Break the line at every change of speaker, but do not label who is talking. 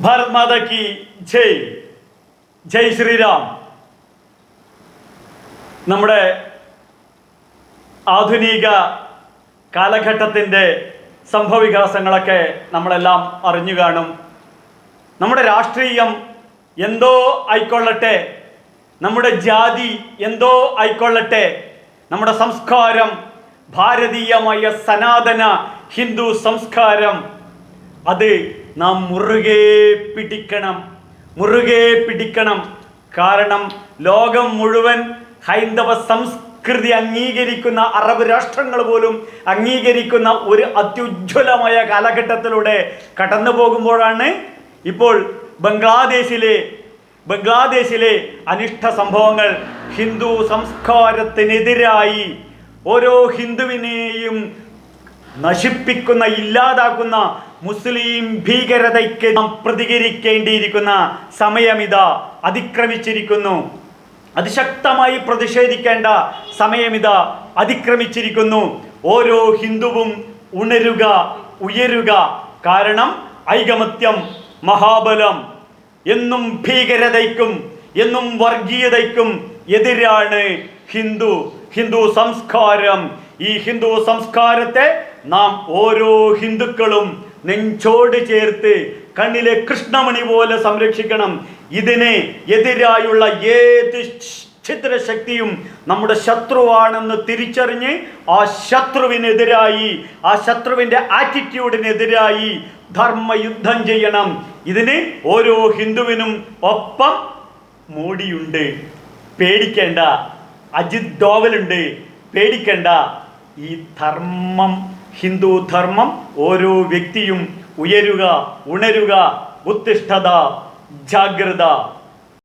ഭാരത് മാതാ ജയ്. ജയ് ശ്രീരാം. നമ്മുടെ ആധുനിക കാലഘട്ടത്തിന്റെ സംഭവവികാസങ്ങളൊക്കെ നമ്മളെല്ലാം അറിഞ്ഞു കാണും. നമ്മുടെ രാഷ്ട്രീയം എന്തോ ആയിക്കൊള്ളട്ടെ. നമ്മുടെ ജാതി എന്തോ ആയിക്കൊള്ളട്ടെ. നമ്മുടെ സംസ്കാരം ഭാരതീയമായ സനാതന ഹിന്ദു സംസ്കാരം അത് നാം മുറുകെ പിടിക്കണം മുറുകെ പിടിക്കണം. കാരണം ലോകം മുഴുവൻ ഹൈന്ദവ സംസ്കൃതി അംഗീകരിക്കുന്ന അറബ് രാഷ്ട്രങ്ങൾ പോലും അംഗീകരിക്കുന്ന ഒരു അത്യുജ്വലമായ കാലഘട്ടത്തിലൂടെ കടന്നു പോകുമ്പോഴാണ് ഇപ്പോൾ ബംഗ്ലാദേശിലെ ബംഗ്ലാദേശിലെ അനിഷ്ട സംഭവങ്ങൾ. ഹിന്ദു സംസ്കാരത്തിനെതിരായി ഓരോ ഹിന്ദുവിനെയും നശിപ്പിക്കുന്ന ഇല്ലാതാക്കുന്ന മുസ്ലിം ഭീകരതയ്ക്ക് നാം പ്രതികരിക്കേണ്ടിയിരിക്കുന്ന സമയമിതാ അതിക്രമിച്ചിരിക്കുന്നു. അതിശക്തമായി പ്രതിഷേധിക്കേണ്ട സമയമിതാ അതിക്രമിച്ചിരിക്കുന്നു. ഓരോ ഹിന്ദുവും ഉണരുക ഉയരുക. കാരണം ഐകമത്യം മഹാബലം. എന്നും ഭീകരതയ്ക്കും എന്നും വർഗീയതയ്ക്കും എതിരാണ് ഹിന്ദു. ഹിന്ദു സംസ്കാരം. ഈ ഹിന്ദു സംസ്കാരത്തെ നാം ഓരോ ഹിന്ദുക്കളും നെഞ്ചോട് ചേർത്ത് കണ്ണിലെ കൃഷ്ണമണി പോലെ സംരക്ഷിക്കണം. ഇതിന് എതിരായുള്ള ഏത് ഛിദ്രശക്തിയും നമ്മുടെ ശത്രുവാണെന്ന് തിരിച്ചറിഞ്ഞ് ആ ശത്രുവിനെതിരായി ആ ശത്രുവിന്റെ ആറ്റിറ്റ്യൂഡിനെതിരായി ധർമ്മയുദ്ധം ചെയ്യണം. ഇതിന് ഓരോ ഹിന്ദുവിനും ഒപ്പം മോഡിയുണ്ട് പേടിക്കേണ്ട. അജിത് ഡോവലുണ്ട്. പേടിക്കേണ്ട. ഈ ധർമ്മം ഹിന്ദു ധർമ്മം ഓരോ വ്യക്തിയും ഉയരുക ഉണരുക ഉത്തിഷ്ഠത ജാഗ്രത.